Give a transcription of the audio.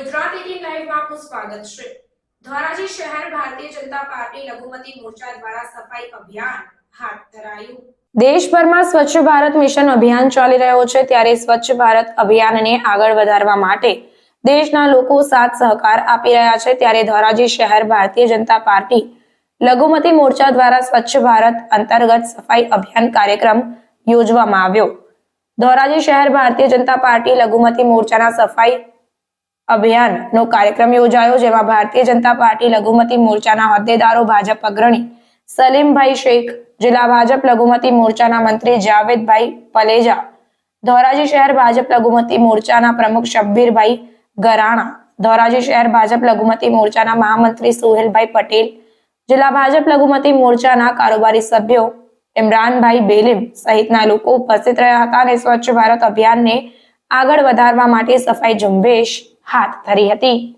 આપનું સ્વાગત છે. ધોરાજી શહેર ભારતીય જનતા પાર્ટી લઘુમતી મોરચા દ્વારા સફાઈ અભિયાન હાથ ધરાયું. દેશભરમાં સ્વચ્છ ભારત મિશન અભિયાન ચાલી રહ્યો છે ત્યારે સ્વચ્છ ભારત અભિયાનને આગળ વધારવા માટે દેશના લોકો સાથ સહકાર આપી રહ્યા છે ત્યારે ધોરાજી શહેર ભારતીય જનતા પાર્ટી લઘુમતી મોરચા દ્વારા સ્વચ્છ ભારત અંતર્ગત સફાઈ અભિયાન કાર્યક્રમ યોજવામાં આવ્યો. ધોરાજી શહેર ભારતીય જનતા પાર્ટી લઘુમતી મોરચાના સફાઈ અભિયાનનો કાર્યક્રમ યોજાયો, જેમાં ભારતીય જનતા પાર્ટી લઘુમતી મોરચાના હોદ્દેદારો, ભાજપ અગ્રણી સલીમભાઈ શેખ, જિલ્લા ભાજપ લઘુમતી મોરચાના મંત્રી જાવેદભાઈ પલેજા, ધોરાજી શહેર ભાજપ લઘુમતી મોરચાના પ્રમુખ શબ્બીરભાઈ ગરાણા, ધોરાજી શહેર ભાજપ લઘુમતી મોરચાના મહામંત્રી સુહેલભાઈ પટેલ, જિલ્લા ભાજપ લઘુમતી મોરચાના કારોબારી સભ્યો ઇમરાનભાઈ બેલીમ સહિતના લોકો ઉપસ્થિત રહ્યા હતા અને સ્વચ્છ ભારત અભિયાનને આગળ વધારવા માટે સફાઈ ઝુંબેશ હાથ ધરી હતી.